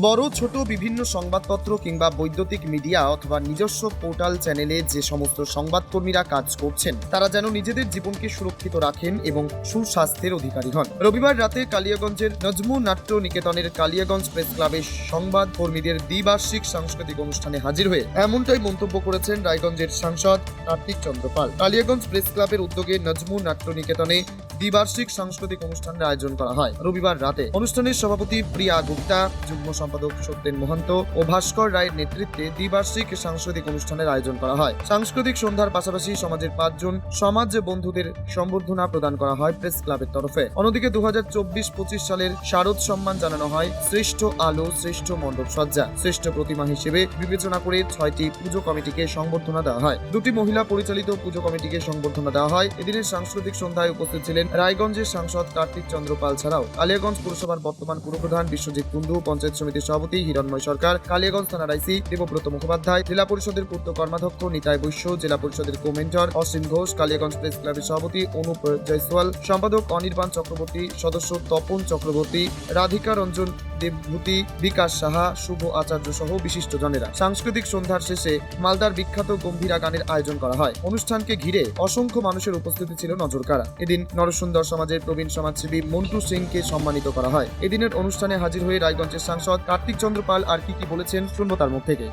বড়, ছোট বিভিন্ন সংবাদপত্র কিংবা বৈদ্যুতিক মিডিয়া অথবা নিজস্ব পোর্টাল চ্যানেলে যে সমস্ত সংবাদকর্মীরা কাজ করছেন, তারা যেন নিজেদের জীবনকে সুরক্ষিত রাখেন এবং সুস্বাস্থ্যের অধিকারী হন। রবিবার রাতে কালিয়াগঞ্জের নজমু নাট্য নিকেতনের কালিয়াগঞ্জ প্রেস ক্লাবের সংবাদ কর্মীদের দ্বিবার্ষিক সাংস্কৃতিক অনুষ্ঠানে হাজির হয়ে এমনটাই মন্তব্য করেছেন রায়গঞ্জের সাংসদ কার্তিক চন্দ্র পাল। কালিয়াগঞ্জ প্রেস ক্লাবের উদ্যোগে নজমু নাট্য নিকেতনে দ্বিবার্ষিক সাংস্কৃতিক অনুষ্ঠানের আয়োজন করা হয়। রবিবার রাতে অনুষ্ঠানের সভাপতি প্রিয়া গুপ্তা, যুগ্ম সম্পাদক সত্যেন মহন্ত ও ভাস্কর রায়ের নেতৃত্বে দ্বিবার্ষিক সাংস্কৃতিক অনুষ্ঠানের আয়োজন করা হয়। সাংস্কৃতিক সন্ধ্যার পাশাপাশি সমাজের পাঁচজন সমাজ বন্ধুদের সম্বর্ধনা প্রদান করা হয় প্রেস ক্লাবের তরফে। অন্যদিকে দু হাজার চব্বিশ পঁচিশ সালের শারদ সম্মান জানানো হয় শ্রেষ্ঠ আলো, শ্রেষ্ঠ মণ্ডপ সজ্জা। শ্রেষ্ঠ প্রতিমা হিসেবে বিবেচনা করে ছয়টি পুজো কমিটিকে সংবর্ধনা দেওয়া হয়। দুটি মহিলা পরিচালিত পুজো কমিটিকে সংবর্ধনা দেওয়া হয়। এদিনের সাংস্কৃতিক সন্ধ্যায় উপস্থিত ছিলেন রায়গঞ্জের সাংসদ কার্তিক চন্দ্র পাল ছাড়াও কালিয়াগঞ্জ পুরসভার বর্তমান পুরপ্রধান বিশ্বজিৎ কুন্ডু পঞ্চায়েত সমিতির সভাপতি হিরণময় সরকার, কালিয়াগঞ্জ থানার আইসি দেবব্রত মুখোপাধ্যায়, জেলা পরিষদের পূর্ত কর্মাধ্যক্ষ নিতাই বৈশ্য, জেলা পরিষদের কোমেন্টর অসীম ঘোষ, কালিয়াগঞ্জ প্রেস ক্লাবের সভাপতি অনুপ জয়সওয়াল, সম্পাদক অনির্বাণ চক্রবর্তী, সদস্য তপন চক্রবর্তী, রাধিকা রঞ্জন দেবভূতি বিকাশ সাহা, শুভ আচার্য সহ বিশিষ্ট জনেরা। সাংস্কৃতিক সন্ধ্যার শেষে মালদার বিখ্যাত গম্ভীরা গানের আয়োজন করা হয়। অনুষ্ঠানকে ঘিরে অসংখ্য মানুষের উপস্থিতি ছিল নজরকাড়া। এদিন নরসুন্দর সমাজের প্রবীণ সমাজসেবী মন্টু সিংকে সম্মানিত করা হয়। এদিনের অনুষ্ঠানে হাজির হয়ে রায়গঞ্জের সাংসদ কার্তিক চন্দ্র পাল আর কি কি বলেছেন শুনব তার মুখ থেকে।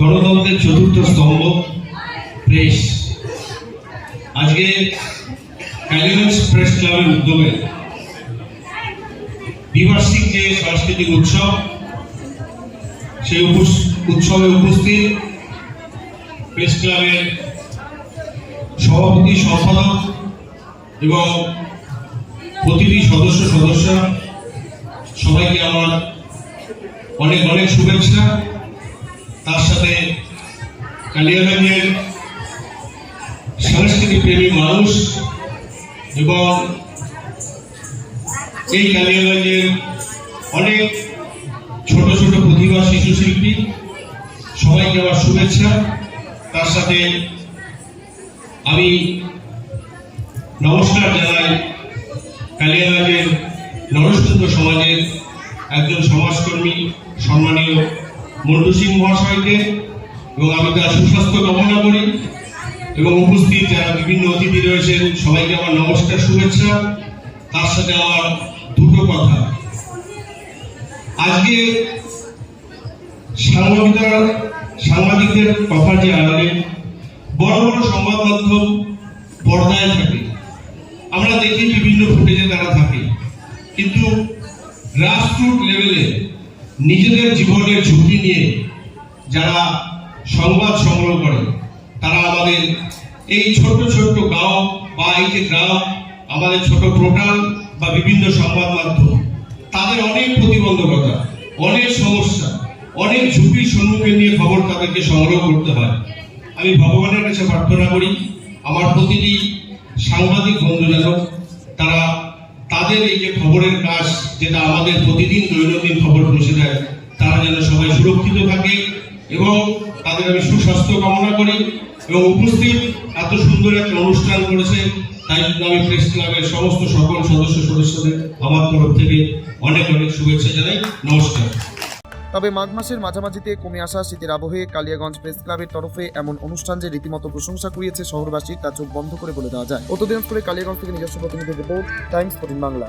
গণতন্ত্রের চতুর্থ স্তম্ভ, প্রেস। আজকে ক্যালিগঞ্জ প্রেস ক্লাবের উদ্যোগে দ্বিবার্ষিক যে সাংস্কৃতিক উৎসব, সেই উৎসবে উপস্থিত প্রেস ক্লাবের সভাপতি, সম্পাদক এবং প্রতিটি সদস্য সদস্য, সবাইকে আমার অনেক অনেক শুভেচ্ছা। তার সাথে কালিয়াগঞ্জের সাংস্কৃতিক প্রেমী মানুষ এবং এই কালিয়াগঞ্জের অনেক ছোট ছোট প্রতিভা শিশু শিল্পী, সবাইকে আমার শুভেচ্ছা। তার সাথে আমি নমস্কার জানাই কালিয়াগঞ্জের নরসুন্দর সমাজের একজন সমাজকর্মী সম্মানীয় মন্টু সিং মহাশয়কে এবং আমি তার সুস্বাস্থ্য কামনা করি। এবং উপস্থিত যারা বিভিন্ন অতিথি রয়েছেন, সবাইকে আমার নমস্কার শুভেচ্ছা। তার সাথে আমার দুটো কথা। আজকে সাংবাদিকরা সাংবাদিকদের কথা যে আড়ালে বড় বড় সংবাদ মাধ্যম পর্দায় থাকে। আমরা দেখি বিভিন্ন ফুটেজে তারা থাকে। কিন্তু গ্রাসরুট লেভেলে নিজেদের জীবনের ঝুঁকি নিয়ে যারা সংবাদ সংগ্রহ করে তারা আমাদের এই ছোট ছোট গাঁও বা এই যে গ্রাম, আমাদের ছোট পোর্টাল বা বিভিন্ন সংবাদ মাধ্যম, তাদের অনেক প্রতিবন্ধকতা, অনেক সমস্যা, অনেক ঝুঁকির সম্মুখীন নিয়ে খবর তাদেরকে সংগ্রহ করতে হয়। আমি ভগবানের কাছে প্রার্থনা করি, আমার প্রতিটি সাংবাদিক বন্ধু যেন তারা তাদের এই যে খবরের কাজ, যেটা আমাদের প্রতিদিন দৈনন্দিন খবর পৌঁছে দেয়, তারা যেন সবাই সুরক্ষিত থাকে এবং তাদের আমি সুস্বাস্থ্য কামনা করি এবং উপস্থিত এত সুন্দর একটা অনুষ্ঠান করেছে, তাই জন্য আমি প্রেস ক্লাবের সমস্ত সকল সদস্য সদস্যদের আমার তরফ থেকে অনেক অনেক শুভেচ্ছা জানাই। নমস্কার। তবে মাঘ মাসের মাঝামাঝিতে কমে আসা শীতের আবহে কালিয়াগঞ্জ প্রেস ক্লাবের তরফে এমন অনুষ্ঠান যে রীতিমতো প্রশংসা কুড়িয়েছে শহরবাসী, তা চোখ বন্ধ করে বলে দেওয়া যায়। উত্তর দিনাজপুরে কালিয়াগঞ্জ থেকে নিজস্ব প্রতিনিধি রিপোর্ট টাইমস ফোর্টিন বাংলা